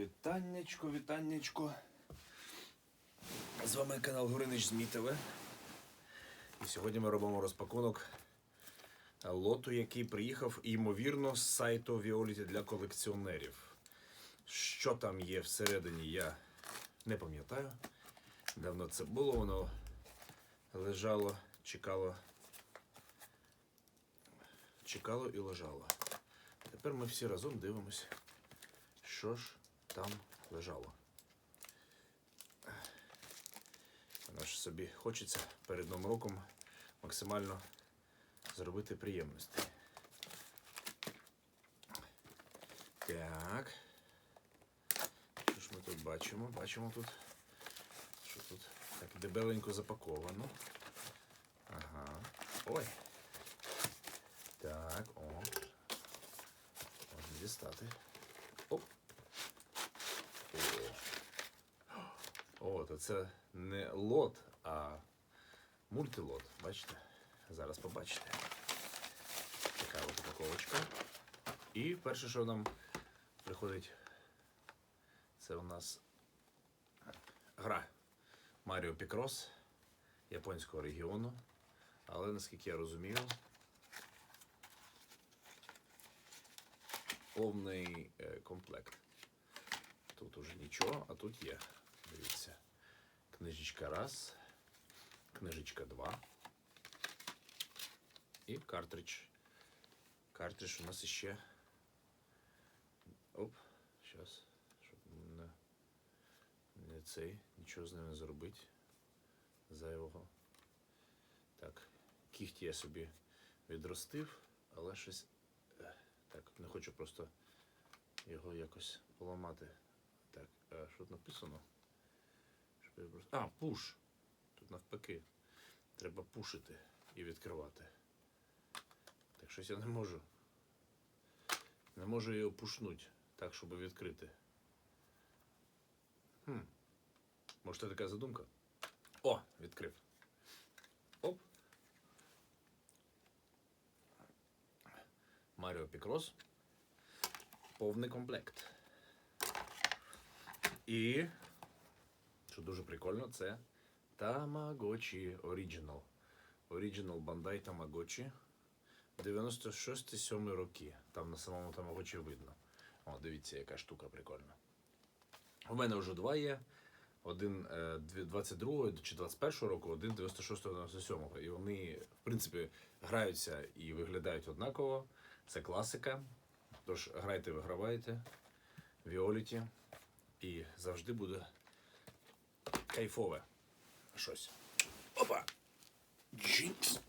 Вітаннячко, вітаннячко. З вами канал Горинич ЗМІ ТВ. І сьогодні ми робимо розпакунок лоту, який приїхав, ймовірно, з сайту Violet для колекціонерів. Що там є всередині, я не пам'ятаю. Давно це було, воно лежало, чекало. Чекало і лежало. Тепер ми всі разом дивимося, що ж там лежало. Воно ж собі хочеться перед Новим роком максимально зробити приємності. Так. Що ж ми тут бачимо? Бачимо тут, що тут так дебеленько запаковано. Ага. Ой. Так, о. Можна дістати. Оп. О. О, то це не лот, а мультилот. Бачите? Зараз побачите. Така от упаковочка. І перше, що нам приходить, це у нас гра Mario Picross японського регіону. Але наскільки я розумію, повний е, комплект. Тут уже нічого, а тут є. Дивіться. Книжечка раз, книжечка два. І картридж. Картридж у нас іще. Оп, зараз, щоб не, не цей, нічого з ним не зробити. Зайвого. Так, кіхті я собі відростив, але щось. Так, не хочу просто його якось поламати. Так, а що тут написано? А, пуш. Тут навпаки. Треба пушити і відкривати. Так щось я не можу. Не можу його пушнути так, щоб відкрити. Хм. Може, це така задумка? О, відкрив. Оп. Маріо Пікрос. Повний комплект. І, що дуже прикольно, це Tamagotchi Original. Original Bandai Tamagotchi. 96-7 роки. Там на самому Tamagotchi видно. О, дивіться, яка штука прикольна. У мене вже два є. Один е, 22 чи 21 року, один 96-97. І вони, в принципі, граються і виглядають однаково. Це класика. Тож грайте, вигравайте. Віоліті і завжди буде кайфове щось. Опа! Джинкс!